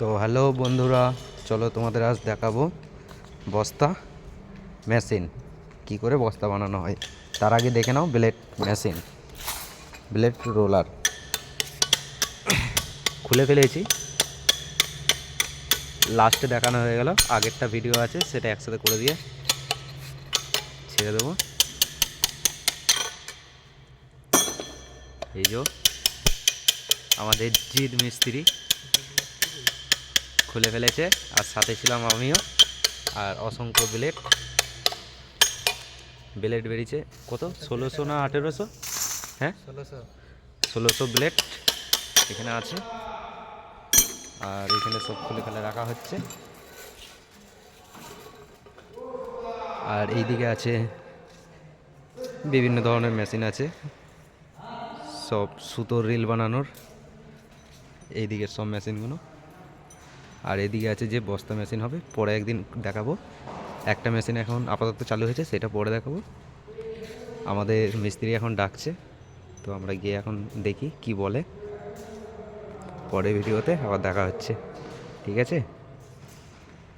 তো হ্যালো বন্ধুরা, চলো তোমাদের আজ দেখাবো বস্তা মেশিন। কি করে বস্তা বানানো হয়? তার আগে দেখে নাও ব্লেড মেশিন, ব্লেড রোলার। খুলে ফেলেছি। লাস্টে দেখানো হয়ে গেল, আগেরটা ভিডিও আছে, সেটা একসাথে করে দিয়ে ছেড়ে দেবো। এই যে আমাদের জিৎ মিস্ত্রি। খুলে ফেলেছে আর সাথে ছিলাম আমিও। আর অসংখ্য ব্লেড। ব্লেড বেরিয়েছে। কত? ষোলোশো না আঠেরোশো? হ্যাঁ? ষোলোশো। ষোলোশো ব্লেড এখানে আছে। আর এখানে সব খুলে ফেলে রাখা হচ্ছে। আর এইদিকে আছে বিভিন্ন ধরনের মেশিন আছে। সব সুতোর রিল বানানোর। এইদিকে সব মেশিনগুলো। আর এদিকে আছে যে বস্তা মেশিন হবে, পরে একদিন দেখাবো। একটা মেশিন এখন আপাতত চালু হয়েছে, সেটা পরে দেখাবো। আমাদের মিস্ত্রি এখন ডাকছে, তো আমরা গিয়ে এখন দেখি কি বলে। পরে ভিডিওতে আবার দেখা হচ্ছে, ঠিক আছে?